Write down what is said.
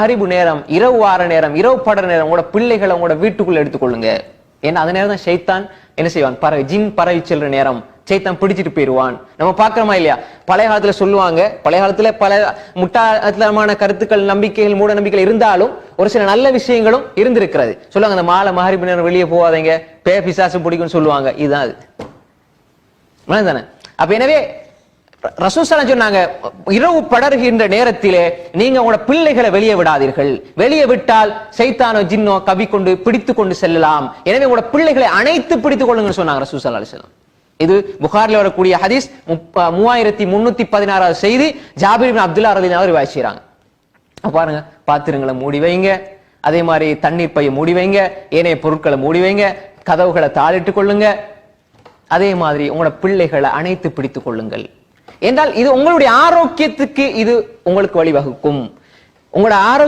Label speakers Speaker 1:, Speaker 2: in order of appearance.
Speaker 1: மகரிபு நேரம் இரவு வார நேரம் இரவு பட நேரம் உங்களோட பிள்ளைகளை உங்களோட வீட்டுக்குள்ள எடுத்துக்கொள்ளுங்க. ஏன்னா அந்த நேரம் தான் சைத்தான் என்ன செய்வான்? பறவை ஜின் பறவை செல்ற நேரம். சைத்தான் பிடிச்சிட்டு போயிருவான் நம்ம பாக்குறோமா இல்லையா? பழைய காலத்துல சொல்லுவாங்க பழைய காலத்துல பல முட்டாளமான கருத்துக்கள் நம்பிக்கைகள் மூட நம்பிக்கைகள் இருந்தாலும் ஒரு சில நல்ல விஷயங்களும் இருந்திருக்கிறது. சொல்லுவாங்க அந்த மாலை மகரிபு நேரம் வெளியே போகாதீங்க பே பிசாசு பிடிக்கும்னு சொல்லுவாங்க. இதுதான் அது. தானே அப்ப எனவே ரசூசலம் சொன்னாங்க இரவு படர்கின்ற நேரத்திலே நீங்க உங்களோட பிள்ளைகளை வெளியே விடாதீர்கள். வெளியே விட்டால் சைத்தானோ ஜின்னோ கவி கொண்டு பிடித்து கொண்டு செல்லலாம். எனவே உங்களோட பிள்ளைகளை அணைத்து பிடித்துக் கொள்ளுங்கன்னு சொன்னாங்க ரசூசல் அலிஸ்லாம் இது புகாரில் வரக்கூடிய ஹதீஸ் மூவாயிரத்தி முன்னூத்தி பதினாறாவது செய்தி. ஜாபிர் அப்துல்லா ரலின் அவர் வாசிக்கிறாங்க பாருங்க பாத்திரங்களை மூடி வைங்க. அதே மாதிரி தண்ணீர் பையை மூடி வைங்க. ஏனைய பொருட்களை மூடி வைங்க. கதவுகளை தாளிட்டு கொள்ளுங்க. அதே மாதிரி உங்களோட பிள்ளைகளை அணைத்து பிடித்துக் கொள்ளுங்கள். என்றால் இது உங்களுடைய ஆரோக்கியத்துக்கு இது உங்களுக்கு வழிவகுக்கும். உங்களோட ஆரோக்கிய